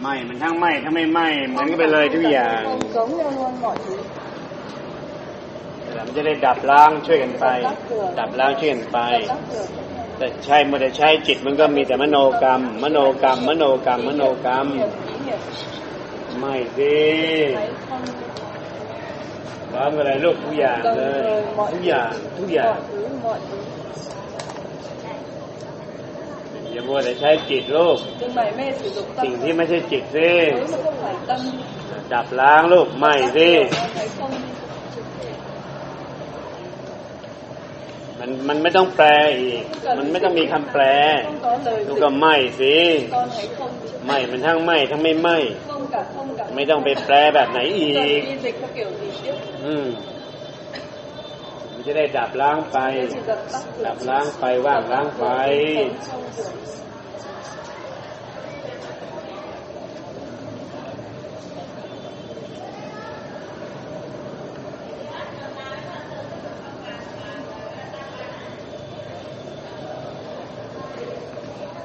ไหม่มันทั้งไหม่ทั้งไม่ไหม่เหมือนกันไปเลยทุกอย่าง không giống nhau luôn mọi thứ แต่มันจะได้ดับล้างช่วยกันไป ดับล้างช่วยกันไป Đập tắt được แต่ใช่เมื่อใช้จิตมันก็มีแต่มโนกรรม มโนกรรม มโนกรรม มโนกรรม niệm ý niệm ไม่สิ thấy không พร้อมอะไรลูกทุกอย่างเลย ทุกอย่างทุกอย่าง mọi thứ mọi thứ อย่ามัวแต่ใช้จิตลูก đừng mải mê sử dụng tâm สิ่งที่ไม่ใช่จิตสิ thứ mà không phải tâm ดับล้างลูกไม่สิ nó thấy không มันมันไม่ต้องแปลอีก มันไม่ต้องมีคำแปล không có lời ลูก dịch ก็ไม่สิ con thấy không ไม่มันทั้งไม่ทั้งไม่ไม่ không cả không cả ไม่ต้องไปแปลแบบไหนอี cần ก đi dịch theo kiểu gì tiếp อืม มันจะได้ดับล้างไป ดับล้างไปว่างล้างไป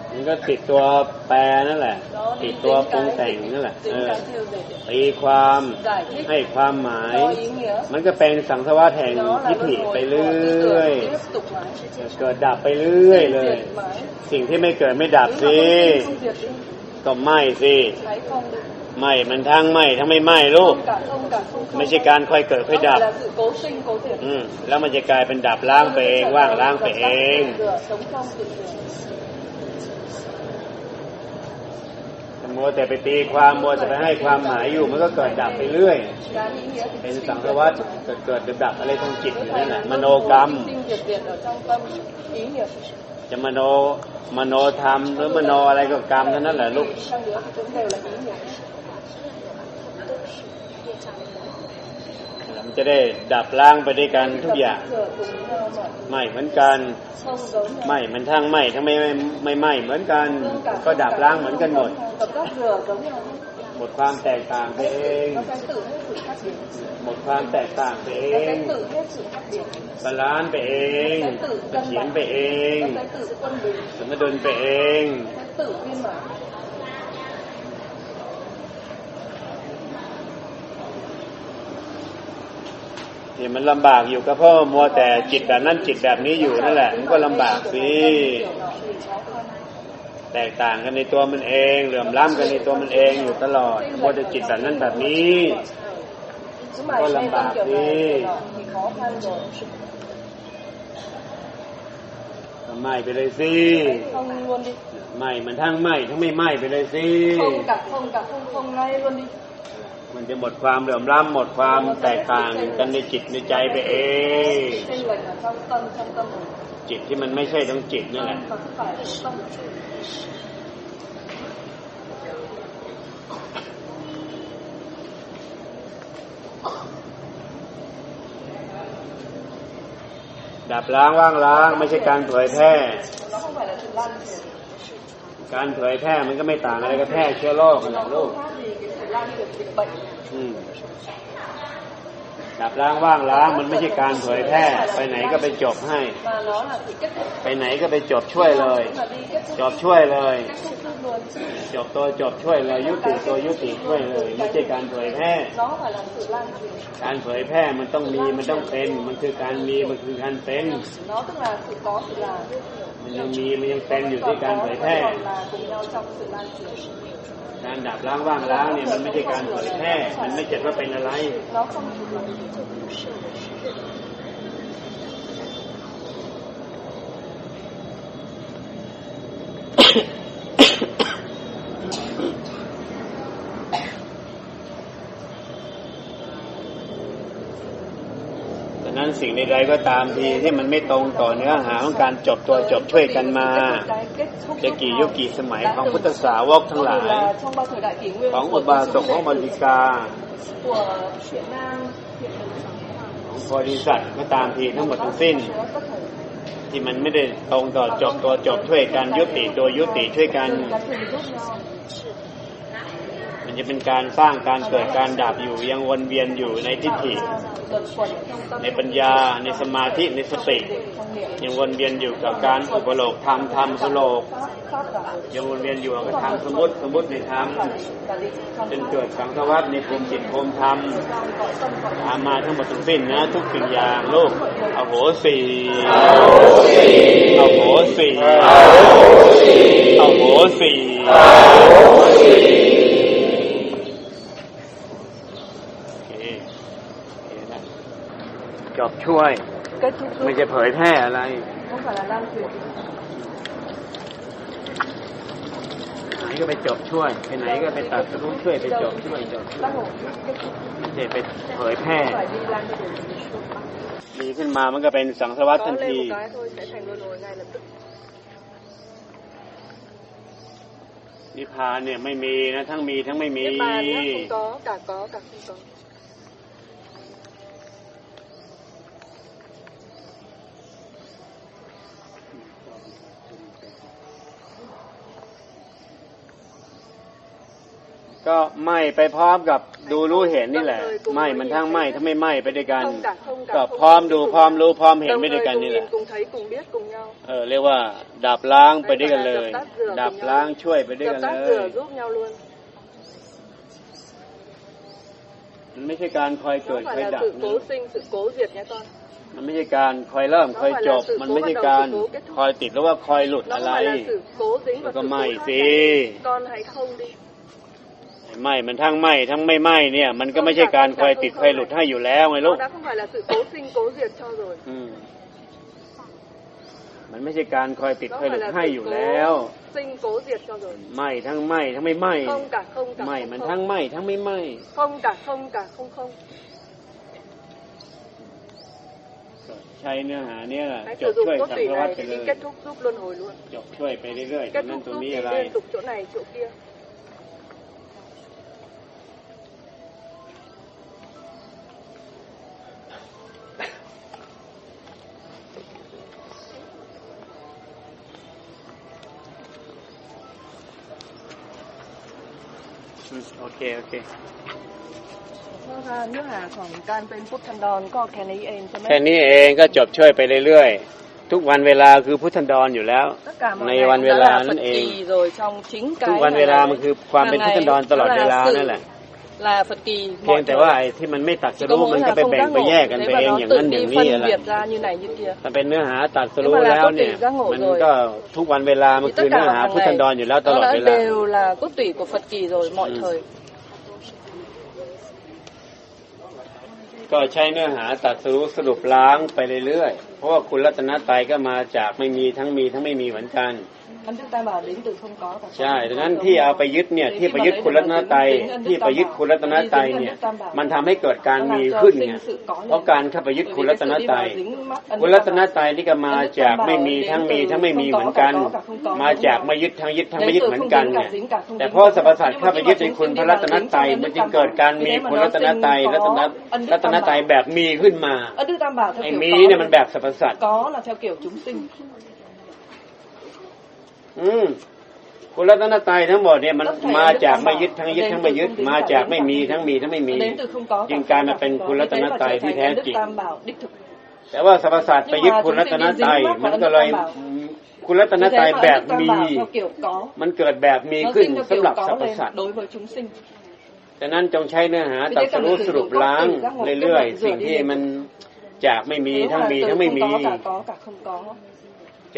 มันก็ติดตัวแปรนั่นแหละ ติ đi ดตัว tính ปรุง cái แต่งนั่นแหละ tính เออ cái theo để ตีความ giải thích ให้ความหมาย có ý nghĩa มันก็เป็นสังสารวัฏแห่ง nó ทิฏ là ฐิ luân ไป hồi เรื่ của tư อย tưởng tiếp tục mãi เกิดดับไปเรื่อยเลย diệt mãi สิ่งที่ไม่เกิดไม่ดับ Nếu mà สิ không không diệt đi ก็ไม่สิ thấy không được ไม่มันทั้งไม่ทั้งไม่ไม่ลูก không cả không cả không không ไม่ใช่การค่อยเกิดค่อย Nó ดับ phải là sự cố sinh cố diệt อืมแล้วมันจะกลายเป็นดับล้างไปเองว่างล้างไปเอง Rửa, sống trong tự rửa มัวแต่ไปตีความมัวแต่ไปให้ความหมายอยู่ มันก็เกิดดับไปเรื่อย เป็นสังสารวัฏเกิดเกิดดับอะไรทางจิตอยู่นั่นแหละมโนกรรมจะมโนมโนธรรมหรือมโนอะไรก็กรรมเท่านั้นแหละลูก trong nữa thì cũng đều là ý niệm มันจะได้ดับล้างไปด้วยกันทุกอย่าง Dập tắt rửa cùng nhau mọi ไม่เหมือนกัน không giống nhau ไม่มันทั้งไม่ทั้งไม่ไม่ไม่ไม่เหมือนกัน Không cả ก็ không ดับ cả ล้าง không เหมือน giống กันหมด nhau. Dập tắt rửa giống nhau หมดความแตกต่างไปเอง nó cái tự hết sự khác biệt หมดความแตกต่างไปเอ nó ง cái tự hết sự khác biệt บาลานซ์ไปเองเขียนไปเอง nó cái tự quân bình สมดุลไปเอง ที่มันลำบากอยู่ก็เพราะมัวแต่จิตแบบนั้นจิตแบบนี้อยู่นั่นแหละ มันก็ลำบากสิแตกต่างกันในตัวมันเอง เหลื่อมล้ำกันในตัวมันเองอยู่ตลอดมัวแต่จิตแบบนั้นแบบนี้ cứ mải Có mê làm tâm bạc kiểu đi. này kiểu nọ thì khó khăn rồi ไม่ไปเลยสิ không luôn đi ไม่มันทั้งไม่ทั้งไม่ไม่ไปเลยสิ không cả không cả không không ngay luôn đi มันจะหมดความเหลื่อมล้ำหมดความแตกต่างกันในจิตในใจไปเองจิตที่มันไม่ใช่ทั้งจิตนั่นแหละดับล้างว่างล้าง ไม่ใช่การเผยแพร่ การเผยแพร่มันก็ไม่ต่างอะไรกับแพร่เชื้อโรคนั่นห nó ละลูก ดับล้างว่างล้างมันไม่ใช่การเผยแพร่ ไปไหนก็ไปจบให้ ไปไหนก็ไปจบช่วยเลย จบช่วยเลย จบตัวจบช่วยเลย ยุติตัวยุติช่วยเลย ไม่ใช่การเผยแพร่ การเผยแพร่มันต้องมีมันต้องเป็น มันคือการมีมันคือการเป็นมันยังมีมันยังเป็นอยู่ที่การเผยแพร่ การดับล้างว่างล้างเนี่ยมันไม่ใช่การเผยแพร่มันไม่เจ็ดว่าเป็นอะไร nó không chỉ là ดังนั้นสิ่ง ใดก็ตามทีที่มันไม่ตรงต่อเนื้อหาของการจบตัวจบช่วยกันมาจะกี่ยุคกี่สมัยของพุทธสาวกทั้งหลาย ของอุบาสกของบริกาของโพธิสัตว์ก็ตามทีทั้งหมดทั้งสิ้น ที่มันไม่ได้ตรงต่อจบตัวจบช่วยกันยุติตัวยุติช่วยกัน các thầy giúp nhau มัน มัน จะเป็นการสร้างการเกิดการดับอยู่ยังวนเวียนอยู่ในทิฏฐิ ในปัญญาในสมาธิในสติ ยังวนเวียนอยู่กับการอุปโลกธรรมธรรมสุโลกยังวนเวียนอยู่กับธรรมสมมติสมมติในธรรมจนเกิดสังสวัสดในภูมิจิตภูมิธรรม trong cõi tâm cõi ตามมาทั้งหมดทั้งสิ้นนะ ทุกสิ่งอย่างลูกอโหสีอโหสีอโหสีโอเคโอเคนะจบช่วย kết thúc ไม่ จะเผยแพร่อะไรไหนก็ไปจบช่วยไปไหนก็ไปตัดรู้ช่วยไปจบช่วยจบช่วยไม่ใช่ไปเผยแพร่มีขึ้นมามันก็เป็นสังสวัสดิ์ทันทีนิพพานเนี่ยไม่มีนะทั้งมีทั้งไม่มีนิพพานนะคุกอกับกอกับกอ ไม่ไปพร้อมกับดูรู้เห็นนี่แหละไม่มันทั้งไม่ถ้าไม่ไม่ไปด้วยกัน không cả không cả ก็ không พร้อม không ดู cùng พร้อมรู้พร้อมเห็น đồng ไปด้วย thời กัน cùng นี่แห nhìn ละ cùng thấy cùng biết cùng nhau เออเรียกว่าดับล้างไปด้วยกันเลย ดับล้างช่วยไปด้วย dập กัน tắt เลย rửa giúp nhau luôn มันไม่ใช่การคอยเกิด không คอย phải ดั là บ sự นะ cố sinh sự cố diệt nha con มันไม่ใช่การคอยเริ่มคอยจบ มันไม่ใช่การคอยติดหรือว่าคอยหลุด nó อะ không ไร phải là sự cố dính แล้ và วก็ sự ไม่ cố สิ thoát con hãy không đi ไม่มันทั้งไม่ทั้งไม่ไม่เนี่ย มันก็ไม่ใช่การคอยติดคอยหลุดให้อยู่แล้วไงลู nó ก đã không phải là sự cố sinh cố diệt cho rồi อืมมันไม่ใช่การคอยติด nó คอย không หลุ phải ด là ให้ sự อยู่แล้ว cố sinh cố diệt cho rồi ไม่ทั้งไม่ทั้งไม่ไม่ không cả không cả ไม่ không มัน không. ทั้งไม่ทั้งไม่ไม่ không cả không cả không không ใช้เนื้อหาเนี่ยแหละ hãy จ sử บ dụng ช่วย cốt สัง tủy สารวัต này ไป để เล đi ย kết thúc giúp luân hồi luôn จบช่วยไปเรื่อยๆตร kết งนั้น thúc ตรง giúp นี้ đi อะไร โอเค โอเคนะคะเนื้อหาของการเป็นพุทธันดรก็แค่นี้เองใช่ไหมแค่นี้เองก็จบช่วยไปเรื่อยๆ ทุกวันเวลาคือพุทธันดรอยู่แล้ว tất cả mọi ใน ngày วัน cũng เว đã ลา là นั่น Phật เอง kỳ rồi trong chính ทุก cái วันเว này ลา là- มันคือความเป็นพุทธันดรตลอดเวลานั่นแหละ là Phật kỳ เพียง mọi แต่ thời. ว่าไอ้ที่มันไม่ตัดส Chỉ รู้ có มัน mỗi ก็ là ไป không แบ่ง giác ไป ngộ แยกกัน Thế ไป và เอง nó อย่าง tự นั้นอ đi ย่างนี้ phân อะไร biệt ra như này như kia ถ้าเป็นเนื้อหาตัดสรู้ Nhưng mà là แล้ว cốt เนี่ย tủy giác ngộ มัน rồi. ก็ทุกวันเวลามัน Thì คือ tất เนื้อ cả หา hàng พุทธันดร ngày อยู่แล้วตล nó อด đã เวลา đều là cốt tủy của Phật kỳ rồi mọi Ừ. thời ก็ใช้เนื้อหาตัดสรู้สรุปล้างไปเรื่อยๆ เพราะว่าคุณรัตนตรัยก็มาจากไม่มีทั้งมีทั้งไม่มีเหมือนกัน Ấn Đức Tam Bảo đến từ không có và ใช่ không ดัง có นั้น giống ที่เอา nhau. ไปยึดเนี่ยที่ไปยึดคุณรัตนตรัยที่ไปยึดคุณรัตนตรัยเนี่ย มันทำให้เกิดการมีขึ้นเนี่ยเพราะการเข้าไปยึดคุณรัตนตรัยคุณรัตนตรัยนี่ก็มาจากไม่มีทั้งมีทั้งไม่มีเหมือนกัน มาจากไม่ยึดทั้งยึดทั้งไม่ยึดเหมือนกันเนี่ยแต่เพราะสรรพสัตว์เข้าไปยึดในคุณพระรัตนตรัยมันจึงเกิดการมีคุณรัตนตรัยรัตนรัตนตรัยแบบมีขึ้นมา Ấn Đức Tam Bảo theo ไอ้ kiểu มี có เนี่ยมันแบบสรรพสัตว์ có là theo kiểu chúng sinh อืมคุณรัตนตรัยทั้งหมดเนี่ยมันมาจากไม่ยึดทั้งยึดทั้งไม่ยึดมาจากไม่มีทั้งมีทั้งไม่มี đến từ không có cả จึง không กลาย có มา cả เป็น không có. คุณรัตน Thế và ตรัย trở ที่ thành แท้ Ấn Đức จริง Tam Bảo đích thực แต่ว่าสรรพสัตว์ไปยึดคุณรัตนตรัยมันก็เลยคุณรัตนตรัยแบบมี theo kiểu có มันเกิดแบบมี nó ขึ้น sinh theo สำ kiểu หรับสร có รพ lên สัตว์ đối với chúng sinh ดังนั้นจงใช้เนื้อหาตัดสรุปสรุปล้างเรื่อยๆสิ่งที่มันจากไม่มี Nếu ทั้ง mà มี từ ทั้งไม่ không มี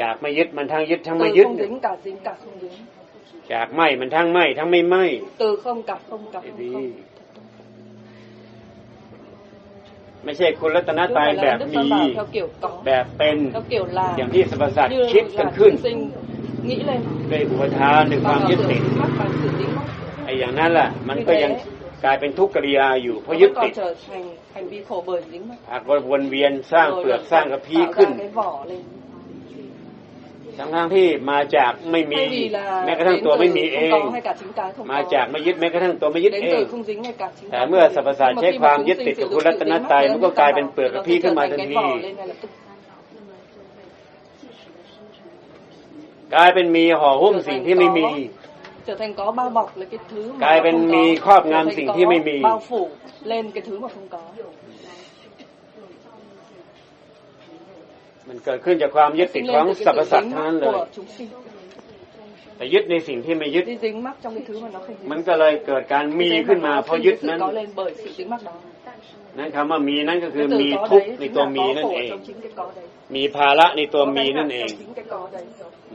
จากไม่ยึดมันทั้งยึดทั้ง từ ไม่ยึด không dính cả dính cả không dính จากไม่มันทั้งไม่ทั้งไม่ไม่ từ không cả không cả ไอ้ không ดี không ไม่ใช่คุณรัตน Chứ ตรัย phải là แบบ Đức มี Tam Bảo theo kiểu có แบบเป็น theo kiểu là อย่างที่สรรพสัตว์ như คิดกัน là ขึ้น chúng sinh nghĩ lên ด้วยอุปทานด้วยความ bằng ยึด sự ติด dính mắc bằng sự dính mắc ไอ้อย่างนั้นแหละมันก็ยังกลายเป็นทุกขกิริยาอยู่เพราะยึด vẫn ติ còn ด trở thành hành vi khổ bởi dính mắc หากว่าวนเวียนสร้าง Rồi เปลือก là สร้างกระพี้ tạo ขึ้น ra cái vỏ lên ทั้งทั้งๆที่มาจากไม่มี thay vì là แม้กระทั่ง đến ตัว từ ไม่มีเอ không ง có hay cả chính cái không มา có จากไม่ยึดแม้กระทั่งตัวไม่ยึด đến เอ từ ง không dính hay cả chính แต่ cái เมื่อ không สรรพ dính. สัตว์ Nhưng mà ใช้ khi ความ mà ยึด chúng ติด sinh กับ sử คุณ dụng รั sự ตน dính mắc ตรัย thì มันก็กลายเป็น nó เปลือกกระ sẽ พี้ขึ้นมา thành ทัน cái ที vỏ lên ngay lập tức กลายเป็นมีห่อหุ้มสิ่งที่ไม่มี trở thành có bao bọc lấy cái thứ mà กลาย nó เป็น không มี có. ครอบ Trở งำ thành สิ่ง có ที่ไม่มี bao phủ lên cái thứ mà không có มันเกิดขึ้นจากความยึดติด sinh ของ lên từ สรรพ cái สั sự ตว์ dính ทั้ง mắc นั้นเลย của chúng sinh แต่ยึดในสิ่งที่ไม่ยึด đi dính mắc trong cái thứ mà nó không dính มันก็เลยเกิดการมี Thế ขึ้น mà มา nó เพราะ sinh ยึด cái sự นั้น có lên bởi sự dính mắc đó นั่นคำว่ามีนั่นก็คือ cái từ มี có ทุกข์ đấy ใน chính ตัว là มี có นั่น khổ เอ ở ง trong chính cái có đấy มีภาระในตัว có มี cái นั่น hạnh เอง trong chính cái có đấy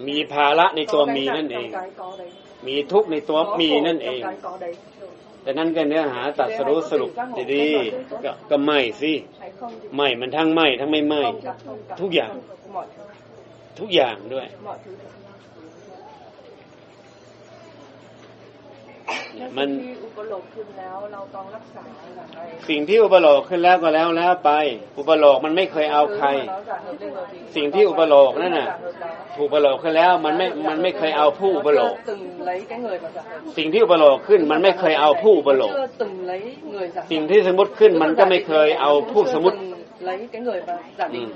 มีภาระในตัว có มี cái นั่น hạnh เอง trong cái có đấy มีทุกข์ในตัว có มี khổ นั่น trong เอง cái có đấy แต่นั่นก็เนื้อหาตัดสรุปสรุปดีๆก็ก็ไม่สิ hay không thì ไม่มันทั้งไม่ทั้งไม่ไม่ không cả không cả ทุกอย่าง mọi ทุกอย่างด้วย mọi thứ เนี่ย มัมันนที่อุปโลกขึ้นแล้วเราต้องรักษาอย่างไรสิ่งที่อุปโลกขึ้นแล้วก็แล้วแล้วไป อุปโลกมันไม่เคยเอาใคร สิ่งที่อุปโลกนั่นน่ะ ถูกอุปโลกขึ้นแล้วมันไม่มันไม่เคยเอาผู้อุปโลก từng lấy cái người mà giả hợp สิ่งที่อุปโลกขึ้นมันไม่เคยเอาผู้อุปโลก chưa từng lấy người giả สิ่งที่สมมติขึ้นมันก็ไม่เคยเอาผู้สมมติ lấy cái người mà giả อื định ม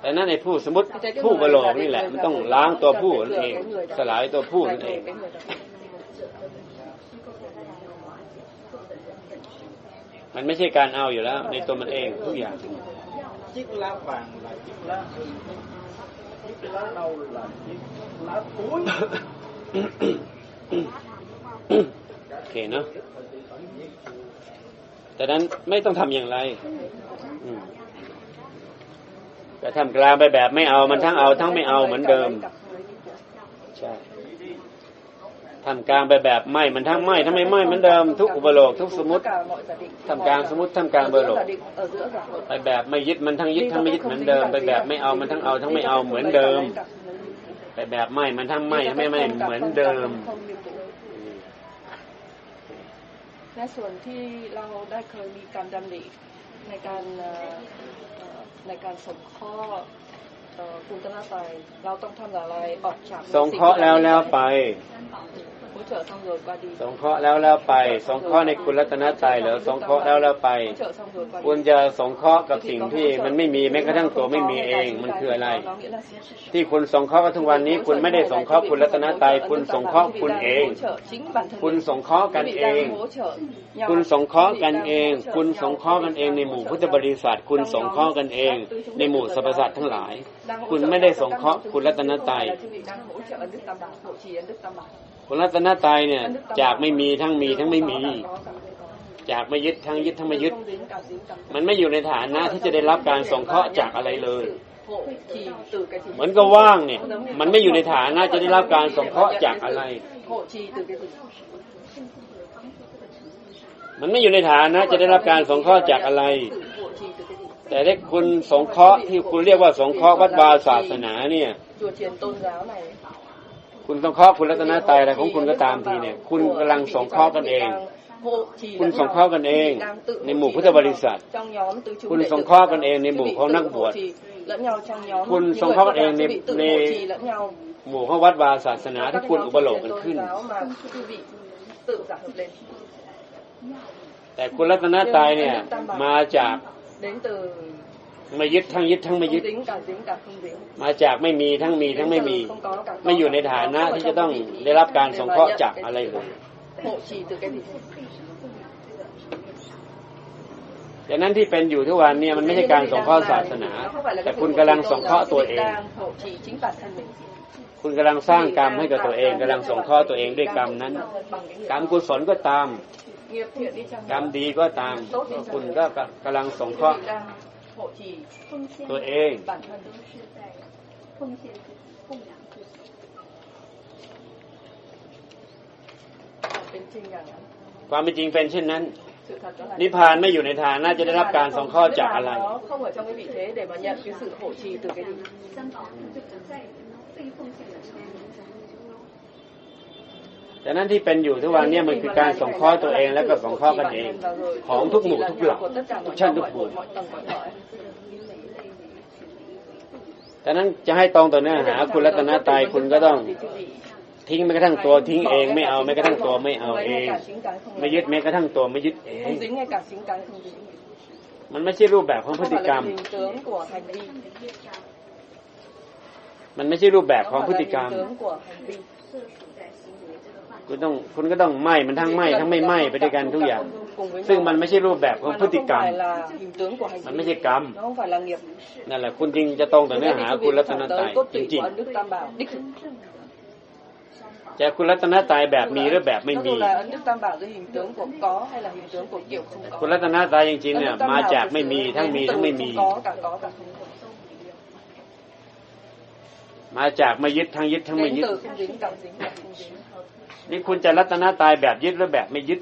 แต่นั่นในผู้สมมติผู้อุปโลกนี่แหละ มันต้องล้างตัวผู้นั่นเอง สลายตัวผู้นั่นเอง cái người giả มันไม่ใช่การเอาอยู่แล้ว ในตัวมันเองทุกอย่าง chiếc lá vàng là chiếc lá chiếc lá nâu là chiếc lá cuối โอเคเนาะแต่นั้นไม่ต้องทำอย่างไรแต่ทำกลางไปแบบไม่เอามันทั้งเอาทั้งไม่เอาเหมือนเดิม ใช่ ทำกลางไปแบบไม่มันทั้งไม่ทั้งไม่ไม่เหมือนเดิมทุกอุปโลกทุกสมมติทำกลางสมมติทำกลางอุปโลกไปแบบไม่ยึดมันทั้งยึดทั้งไม่ยึดเหมือนเดิมไปแบบไม่เอามันทั้งเอาทั้งไม่เอาเหมือนเดิม ไปแบบไม่มันทั้งไม่ทั้งไม่ไม่เหมือนเดิมในส่วนที่เราได้เคยมีการดำริในการในการสงเคราะห์เอ่อ คุณตนาไป เราต้องทำอะไรออกจากสงเคราะห์แล้วแล้วไป สงเคราะห์แล้วแล้วไป สงเคราะห์ในคุณรัตนตรัยเหรือสงเคราะห์แล้วแล้วไปคุณจะสงเคราะห์กับสิ่งที่มันไม่มีแม้กระทั่งตัวไม่มีเองมันคืออะไร ที่คุณสงเคราะห์กันทุกวันนี้ คุณไม่ได้สงเคราะห์คุณรัตนตรัยคุณสงเคราะห์คุณเอง คุณสงเคราะห์กันเอง คุณสงเคราะห์กันเอง คุณสงเคราะห์กันเองในหมู่พุทธบริษัท คุณสงเคราะห์กันเอง ในหมู่สรรพสัตว์ทั้งหลาย คุณไม่ได้สงเคราะห์คุณรัตนตรัย รัตนตรัยเนี่ย จากไม่มีทั้งมีทั้งไม่มี จากไม่ยึดทั้งยึดทั้งไม่ยึด มันไม่อยู่ในฐานะที่จะได้รับการสงเคราะห์จากอะไรเลยเหมือนกับว่างเนี่ย มันไม่อยู่ในฐานะจะได้รับการสงเคราะห์จากอะไร มันไม่อยู่ในฐานะจะได้รับการสงเคราะห์จากอะไร แต่ถ้าคุณสงเคราะห์ที่คุณเรียกว่าสงเคราะห์วัดวาศาสนาเนี่ย คุณสงเคราะห์คุณรัตนตรัยอะไรของคุณก็ตามทีเนี่ย คุณกำลังสงเคราะห์กันเอง คุณสงเคราะห์กันเอง ในหมู่พุทธบริษัท คุณสงเคราะห์กันเองในหมู่ของนักบวชคุณสงเคราะห์กันเองในในหมู่ของวัดวาศาสนาที่คุณอุปโลกกันขึ้น แต่คุณรัตนตรัยเนี่ยมาจาก ไม่ยึดทั้งยึดทั้งไม่ยึด dính cả dính cả không dính มาจากไม่มีทั้งมีทั้งไม่มี không có cả có ไม่อยู่ในฐานะที่จะต้องได้รับการสงเคราะห์จากอะไรเลย hộ trì từ cái gì แต่นั้นที่เป็นอยู่ทุกวันเนี่ยมันไม่ใช่การสงเคราะห์ศาสนา แต่คุณกำลังสงเคราะห์ตัวเอง đang hộ trì chính bản thân mình คุณกำลังสร้างกรรมให้กับตัวเองกำลังสงเคราะห์ตัวเองด้วยกรรมนั้น กรรมกุศลก็ตาม nghiệp thiện đi chăng กรรมดีก็ตาม คุณก็กำลังสงเคราะห์ đang hộ trì ตัวเอง bản thân เป็นจริงอย่างนั้นความเป็นจริงเป็นเช่นนั้น sự thật đó là นิพพานไม่อยู่ในฐานะจะได้รับการสงเคราะห์จากอะไร nó không ở trong cái vị thế để mà nhận cái sự hộ trì từ cái gì แต่นั้ นที่เป็นอยู่ทุกวันนี่ยมันคือการสงเคราะห์ตัวเองแล้วก็สงเคราะห์กันเอง ของทุกหมู่ทุกเหล่าทุกชั้นทุกภูมิ mọi tầng mọi cõi แต่นั้นจะให้ตรงต่อเนื้อหาคุณรัตนตรัยคุณก็ต้องทิ้งแม้กระทั่งตัวทิ้งเองไม่เอาแม้กระทั่งตัวไม่เอาเอง ไม่ยึดแม้กระทั่งตัวไม่ยึดเอง มันไม่ใช่รูปแบบของพฤติกรรม มันไม่ใช่รูปแบบของพฤติกรรม hình tướng của hành vi คุณต้องคุณก็ต้องไหม้มันทั้งไหม้ทั้งไม่ไหม้ไปด้วยกันทุกอย่าง cùng với ซึ่ง nhau. มันไม่ใช่รูปแบบของ Mà พฤ nó ติ không กรรม phải là hình tướng của hành มัน vi ไม่ใช่กรรม nó không phải là nghiệp นั่นแหละ คุณจริงจะตรงต่อ Thế เนื้อ thì หา quý vị คุณรัต phải น tới ตรัย cốt จ tủy ริง của ân đức tam bảo đích thực ๆจะคุณรัตนตรัยแบบมีหรือแบบไม่ Cho มี dù là ân đức tam bảo dưới hình tướng của có hay là hình tướng của kiểu không có คุณรัตนตรัยจริงๆ Ân เนี่ย đức tam มา bảo จาก thì ไม่มี sự ทั้งมี đến ทั้ง từ ไม่มี không có cả có cả không có มาจากไม่ยึดทั้งยึดทั้งไม่ đến ยึด นี่คุณจะรัตนตรัยแบบยึดหรือแบบไม่ยึด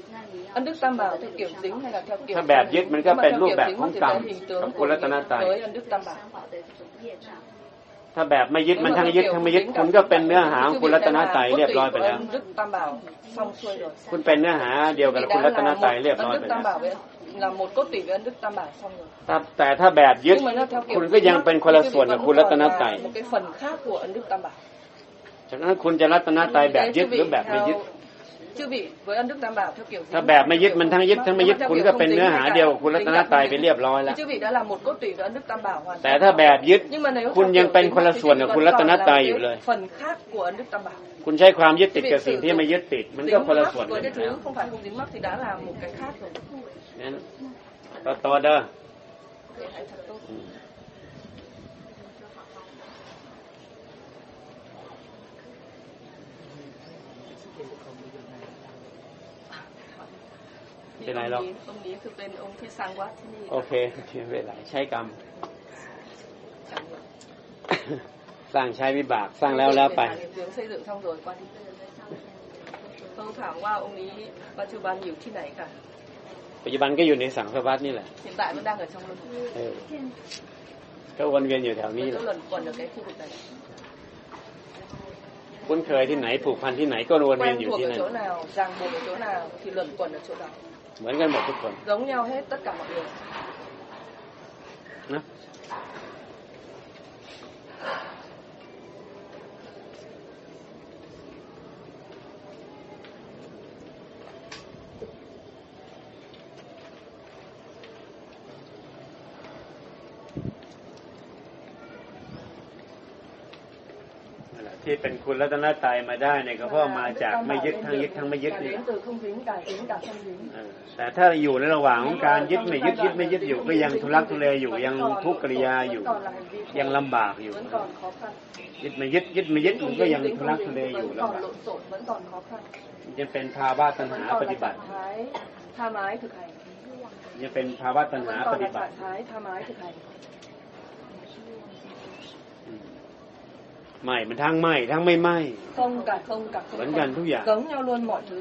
ân đức tam bảo theo kiểu dính hay là theo kiểu ถ้าแบบยึดมันก็ Nhưng mà เป็น theo รูป kiểu แบบ dính ของ thì กรรม cái hình ข tướng องคุ của ณรัตน nghiệp ตรัย với ân đức tam bảo ถ้าแบบไม่ยึดมันทั้งยึดทั้งไม่ยึดคุณก็เป็นเนื้อหาของคุณรัตนตรัยเรียบร้อยไปแล้ว Ân đức tam bảo xong xuôi rồi คุณเป็นเนื้อหาเดียวกับ Vì คุณ đã รัตน là ตรัย một เรียบร้อย ân ไป đức แล้ tam ว bảo với là một cốt tủy với ân đức tam bảo xong rồi ถ้าแต่ถ้าแบบยึด nhưng mà nó theo kiểu คุณก็ยังเป็นคนละส่วนกับคุณรัตนตรัย một cái phần khác của ân đức tam bảo ฉะนั้นคุณจะรัตนตรัยแบบยึดหรือแบบไม่ยึด chư vị với ân đức tam bảo theo kiểu ถ้าแบบไม่ยึดมันทั้งยึดทั้งไม่ยึดคุณก็เป็นเนื้อหาเดียวกับคุณรัตนตรัยไปเรียบร้อยแล้ว chư vị đã là một cốt tủy với ân đức tam bảo hoàn แต่ถ้าแบบยึด nhưng mà nếu คุณ theo ยัง kiểu เป็น dính คนละ thì ส่วน chư กับ vị คุณ vẫn รัต còn น là ตรัย cái อยู่เลย phần khác của ân đức tam bảo คุณใช้ความยึดติดกับสิ่งที่ไม่ยึดติด มันก็ dính คนละ mắc ส่วนกั với น cái แล้ว thứ không phải không dính mắc thì đã là một cái khác rồi นั้นต่อต่อเด้อ เป็นไรหรอกตรงนี้คือเป็นองค์ที่สร้างวัดที่นี่โอเคโอเคไม่เป็นไรใช้กรรมสร้างวัดสร้างใช้วิบาก สร้างแล้วแล้วไป Hiện tướng xây dựng xong rồi qua đi ต้องถามว่าองค์นี้ปัจจุบันอยู่ที่ไหนค่ะ ปัจจุบันก็อยู่ในสังสารวัตนี่แหละ hiện tại vẫn đang ở trong luân hồi เออก็วนเวียนอยู่แถวนี้ vẫn แห cứ ละ คุ้นเคยที่ไหนผูกพันที่ไหนก็วนเวียน quen อยู่ thuộc ที่ ở นั่น chỗ nào ràng buộc ở chỗ nào thì luẩn quẩn ở chỗ đó เหมือนกันหมดทุกคน giống nhau hết tất cả mọi người นะ ที่เป็นคุณรัตนตรัยมาได้เนี่ยก็เพราะมาจากไม่ยึดทั้งยึดทั้งไม่ยึด là นี่แห đến ละ từ không dính cả dính cả không dính เออแต่ถ้าอยู่ในระหว่างของการยึดไม่ยึดยึดไม่ยึดอยู่ก็ยังทุลักทุเลอยู่ยังทุกขกิริยาอยู่ vẫn còn là hành vi khổ, ยังลำบากอยู่ vẫn còn khó khăn ยึดไม่ยึดยึดไม่ยึดมัน không ก็ dính ยัง dính ทุลัก không ทุ dính เลอยู่ vẫn ลำ còn บาก lộn xộn vẫn còn khó khăn ยังเป็นภาวะตัณหา vẫn ป còn ฏิ là บัติ trạng thái tha mái thực hành ยังเป็นภาวะตัณหา vẫn ป còn ฏิ là บัติ trạng thái tha mái thực hành อื ไม่มันทั้งไม่ทั้งไม่ไม่ không cả không cả không Vẫn gần thú giả. giống nhau luôn mọi thứ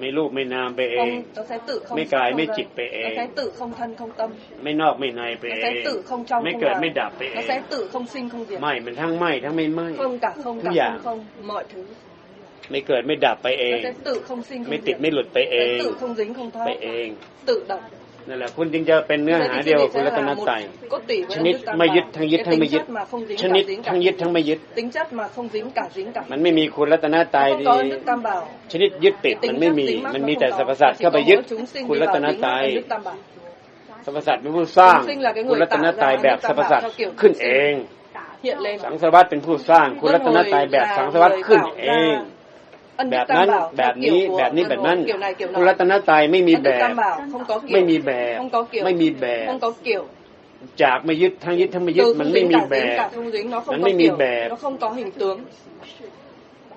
ไม่รูปไม่นามไปเอง không nó sẽ tự không Mấy sắc, cài, không mấy dân. chịch về nó ê. sẽ tự không thân không tâm ไม่นอกไม่ในไป nó เอ sẽ ง tự không trong ไม่ không เกิด ngoài. ไม่ดับไปเอ nó ง sẽ tự không sinh không diệt ไม่มันทั้งไม่ทั้งไม่ไม่ không cả không Thú cả giả. không không mọi thứ ไม่เกิดไม่ดับไปเอ nó ง sẽ tự không sinh ไม่ không ติด diệt ไม่หลุดไปเอ sẽ ง tự không dính không ไป thoát เอง tự động นั่นแหละคุณจึงจะเป็นเนื้อ Thế หา thì เดียว chư กับ vị คุณ sẽ รัตน là ตรัย một cốt tỉ với ชนิด ân đức tam ไม่ยึด bảo. ทั้งยึด Cái ทั้งไม่ tính ยึด chất mà không dính ชนิด cả dính ทั้ง cả ยึดทั้งไม่ยึด tính chất mà không dính cả dính cả มันไม่มีคุณรัตนตรัย không ดี có ân đức tam bảo ชนิดยึดติดมันไม่มีมันมีแต่สรรพสัตว์เข้าไปยึดคุณรัตนตรัยสรรพสัตว์เป็นผู้สร้างคุณรัตนตรัยแบบสรรพสัตว์ขึ้นเอง hiện lên สังสารวัตเป็นผู้สร้างคุณรัตนตรัยแบบสังสารวัตขึ้นเอง ân แบ đức บ tam นั้น bảo แบบ theo นี้ kiểu của แบบนี้ luân แบบ hồi, นั้น kiểu này kiểu คุณ nọ รัตนตรัยไม่มี ân แบ đức บ tam bảo không có kiểu ไม่มีแบบ không có kiểu ไม่มีแบบ không có kiểu จากไม่ยึดทั้งยึดทั้งไม่ยึด từ มัน không ไม่ dính มี cả แบ dính บ cả không dính nó không Nó có mới mi kiểu bẹp. nó không có hình tướng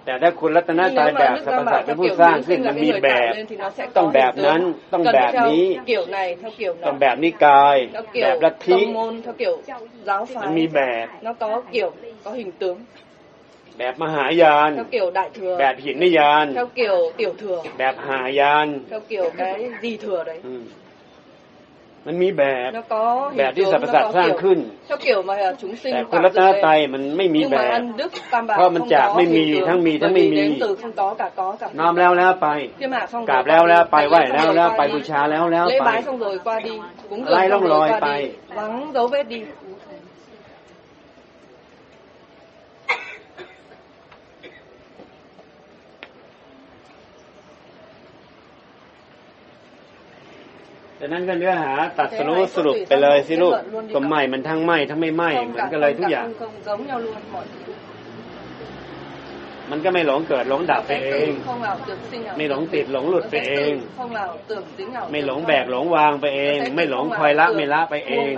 แต่ถ้าคุณรัตน Nhưng ตรัย nếu แบ mà บ Đức สรรพ Tam สัต Bảo ว์เป็น theo ผู้ kiểu สร้าง biến ขึ้น sinh มั là น cái มี người แบ tạo บ lên thì nó sẽ ต้อง có แบบ hình นั้น tướng. ต้อง Cần แบบ theo นี้ kiểu này theo kiểu ต้อง nào แบบนิกาย theo แบบ kiểu ลัทธิ tông môn theo kiểu giáo มันมี phái แบบ แบบมหายาน theo kiểu đại thừa แบบหินนิยาน theo kiểu tiểu thừa แบบหายาน theo kiểu cái gì thừa đấy อืมมันมีแบบ nó có แบ hình บที่ tướng สรรพ nó สัตว์ có สร้าง kiểu ขึ้น theo kiểu mà chúng sinh แต่คุณ tạo รัตน dựng ตรัย lên มันไม่มี nhưng แบ mà บ ân đức tam bảo เพราะมัน không จาก có ไม่มี hình tướng ทั้งมีทั้ง bởi ไม่ vì มี đến từ không có cả có cả น้อมแล้วแล้วไป Chiêm hạ xong กรา rồi บแล้วแล้วไป Thầy ไหว้ xong แล้ว rồi แล้ว qua ไป đi. บูชาแล้วแล้ว lễ ไป bái xong rồi qua đi cúng Lai dường long xong rồi lòi qua bài. đi vắng dấu vết đi ดังนั้นก็เนื้อหาตัดสรู้สรุปไปเลยสิลูกก็ไหม่มันทั้งไหม่ทั้งไม่ไหม่ không เหมือน cả กันเลย không ทุก cả อย่าง không không giống nhau luôn mọi thứ มันก็ไม่หลงเกิดหลงดับไปเอง không nào tưởng sinh nào ไม่หลงติดหลงหลุดไปเอง không nào tưởng dính nào ไม่หลงแบกหลงวางไปเอง ไม่หลงคอยละไม่ละไปเอง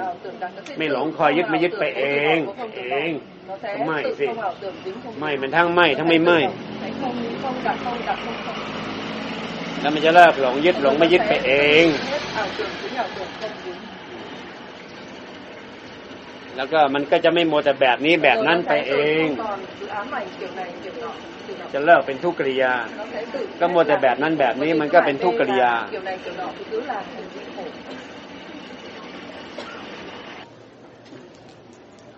ไม่หลงคอยยึดไม่ยึดไปเอง เองไม่สิไม่มันทั้งไม่ทั้งไม่ไม่ không không đặt không đặt không không แล้วมันจะเลิกหลงยึดหลงไม่ยึดไปเองแล้วก็มันก็จะไม่โมแต่แบบนี้แบบนั้นไปเอง จะเลิกเป็นทุกขกิริยา ก็โมแต่แบบนั้นแบบนี้มันก็เป็นทุกขกิริยา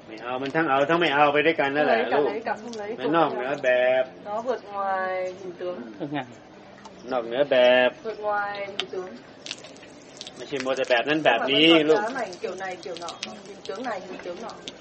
ไม่เอา มันทั้งเอาทั้งไม่เอาไปด้วยกันนั่นแหละลูก lấy cả không lấy มัน cùng นอกเหนือแบบ นอกเหนือแบบ vượt ngoài hình tướng ไม่ใช่มัวแต่แบบนั้นแบบ Không phải นี้ vẫn ลู còn ก